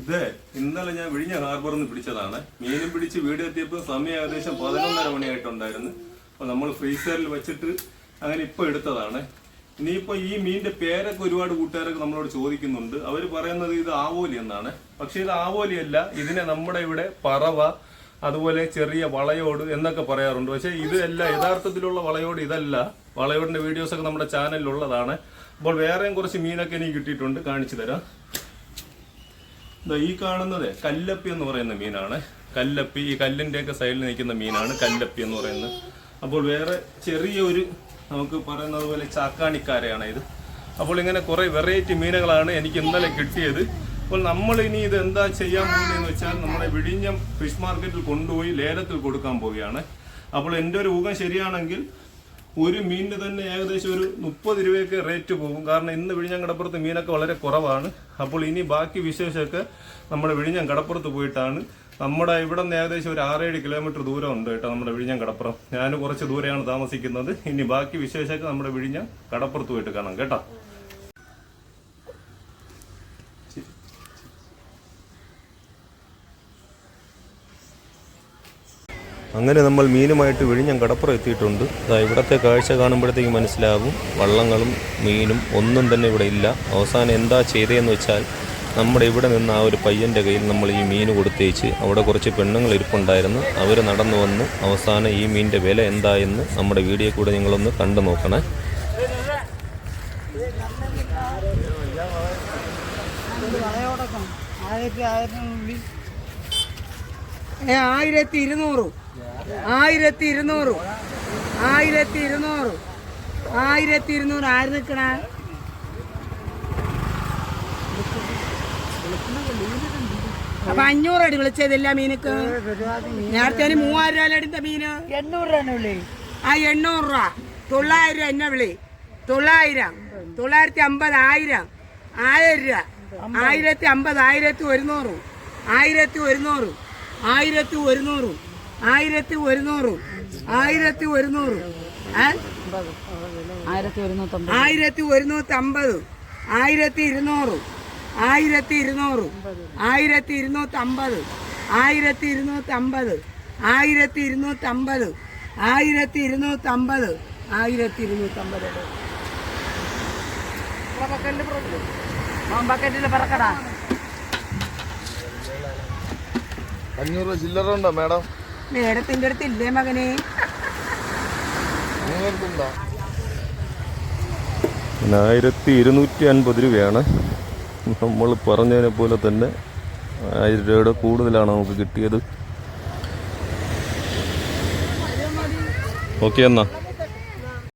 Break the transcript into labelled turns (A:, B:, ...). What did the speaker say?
A: ഇത് ഇന്നലെ ഞാൻ വിഴിഞ്ഞ ഹാർബറിൽ നിന്ന് പിടിച്ചതാണ്. മീനും പിടിച്ച് വീട് എത്തിയപ്പോൾ സമയം ഏകദേശം പതിനൊന്നര മണിയായിട്ടുണ്ടായിരുന്നു. അപ്പോൾ നമ്മൾ ഫ്രീസറിൽ വെച്ചിട്ട് അങ്ങനെ ഇപ്പൊ എടുത്തതാണ്. ഇനിയിപ്പോ ഈ മീനിന്റെ പേരൊക്കെ ഒരുപാട് കൂട്ടുകാരൊക്കെ നമ്മളോട് ചോദിക്കുന്നുണ്ട്. അവർ പറയുന്നത് ഇത് ആവോലി എന്നാണ്. പക്ഷേ ഇത് ആവോലിയല്ല ഇതിനെ നമ്മുടെ ഇവിടെ പറവ അതുപോലെ ചെറിയ വളയോട് എന്നൊക്കെ പറയാറുണ്ട്. പക്ഷെ ഇതല്ല യഥാർത്ഥത്തിലുള്ള വളയോട് ഇതല്ല. വളയോടിന്റെ വീഡിയോസൊക്കെ നമ്മുടെ ചാനലിൽ ഉള്ളതാണ് അപ്പോൾ വേറെയും കുറച്ച് മീനൊക്കെ എനിക്ക് കിട്ടിയിട്ടുണ്ട്. കാണിച്ചു തരാം. ഈ കാണുന്നത് കല്ലപ്പി എന്ന് പറയുന്ന മീനാണ്. കല്ലപ്പി ഈ കല്ലിന്റെ ഒക്കെ സൈഡിൽ നിൽക്കുന്ന മീനാണ് കല്ലപ്പി എന്ന് പറയുന്നത്. അപ്പോൾ വേറെ ചെറിയൊരു നമുക്ക് പറയുന്നത് പോലെ ചാക്കാണിക്കാരയാണ് ഇത്. അപ്പോൾ ഇങ്ങനെ കുറെ വെറൈറ്റി മീനുകളാണ് എനിക്ക് ഇന്നലെ കിട്ടിയത്. അപ്പോൾ നമ്മൾ ഇനി ഇത് എന്താ ചെയ്യാൻ പോകുന്നതെന്ന് വെച്ചാൽ നമ്മുടെ വിഴിഞ്ഞം ഫിഷ് മാർക്കറ്റിൽ കൊണ്ടുപോയി ലേലത്തിൽ കൊടുക്കാൻ പോവുകയാണ്. അപ്പോൾ എന്റെ ഒരു ഊഹം ശരിയാണെങ്കിൽ ഒരു മീനിന് തന്നെ ഏകദേശം ഒരു മുപ്പത് രൂപയൊക്കെ റേറ്റ് പോകും. കാരണം ഇന്ന് വിഴിഞ്ഞം കടപ്പുറത്ത് മീനൊക്കെ വളരെ കുറവാണ്. അപ്പോൾ ഇനി ബാക്കി വിശേഷമൊക്കെ നമ്മുടെ വിഴിഞ്ഞം കടപ്പുറത്ത് പോയിട്ടാണ്. നമ്മുടെ ഇവിടെ നിന്ന് ഏകദേശം ഒരു ആറേഴ് കിലോമീറ്റർ ദൂരം ഉണ്ട് കേട്ടോ നമ്മുടെ വിഴിഞ്ഞം കടപ്പുറം. ഞാൻ കുറച്ച് ദൂരെയാണ് താമസിക്കുന്നത്. ഇനി ബാക്കി വിശേഷമൊക്കെ നമ്മുടെ വിഴിഞ്ഞം കടപ്പുറത്ത് പോയിട്ട് കാണാം കേട്ടോ. അങ്ങനെ നമ്മൾ മീനുമായിട്ട് വിഴിഞ്ഞം കടപ്പുറം എത്തിയിട്ടുണ്ട് അതാ ഇവിടത്തെ കാഴ്ച കാണുമ്പോഴത്തേക്ക് മനസ്സിലാകും വള്ളങ്ങളും മീനും ഒന്നും തന്നെ ഇവിടെ ഇല്ല അവസാനം എന്താ ചെയ്തതെന്ന് വെച്ചാൽ നമ്മുടെ ഇവിടെ നിന്ന് ആ ഒരു പയ്യന്റെ കയ്യിൽ നമ്മൾ ഈ മീൻ കൊടുത്തേച്ച് അവിടെ കുറച്ച് പെണ്ണുങ്ങൾ ഇരിപ്പുണ്ടായിരുന്നു അവർ നടന്നു വന്ന് അവസാനം ഈ മീനിന്റെ വില എന്തായെന്ന് നമ്മുടെ വീഡിയോ കൂടെ നിങ്ങളൊന്ന് കണ്ടു നോക്കണേ
B: ആയിരത്തി ഇരുന്നൂറ് ആയിരത്തി ഇരുന്നൂറ് ആയിരത്തി ഇരുന്നൂറ് ആയിരത്തി ഇരുന്നൂറ് ആര് നിൽക്കണ അപ്പൊ അഞ്ഞൂറ് അടി വിളിച്ചതില്ല മീനക്ക്? നേരത്തെ മൂവായിരം രൂപ അടിത്ത മീന്?
C: എണ്ണൂറ് രൂപ വിളി.
B: ആ എണ്ണൂറ് രൂപ. തൊള്ളായിരം രൂപ എന്നെ വിളി? തൊള്ളായിരം. തൊള്ളായിരത്തി അമ്പത് ആയിരം. ആയിരം രൂപ. ആയിരത്തി അമ്പത് ആയിരത്തി ഒരുന്നൂറ്. ആയിരത്തി ഒരുന്നൂറ്. ആയിരത്തി ഒരുന്നൂറ്. ആയിരത്തി ഒരുന്നൂറ് ആയിരത്തി ഒരുന്നൂറ്?
C: ആയിരത്തി
B: ഒരുന്നൂറ്റി അമ്പത് ആയിരത്തി ഇരുന്നൂറ് ആയിരത്തി ഇരുന്നൂറ് ആയിരത്തി ഇരുന്നൂറ്റി അമ്പത് ആയിരത്തി ഇരുന്നൂറ്റി അമ്പത് ആയിരത്തി ഇരുന്നൂറ്റി അമ്പത് ആയിരത്തി ഇരുന്നൂറ്റി അമ്പത് ആയിരത്തി ഇരുന്നൂറ്റി അമ്പത്
C: ബക്കറ്റിൽ പറക്കടാ.
D: അഞ്ഞൂറ് ചില്ലറുണ്ടോ ഉണ്ടോ മാഡം?
B: മേഡത്തിന്റെ അടുത്ത് ഇല്ലേ മകനെ?
A: ആയിരത്തി ഇരുന്നൂറ്റി അൻപത് രൂപയാണ്. നമ്മൾ പറഞ്ഞതിനെ പോലെ തന്നെ ആയിരം രൂപയുടെ കൂടുതലാണ് നമുക്ക് കിട്ടിയത്. ഓക്കെ എന്നാ.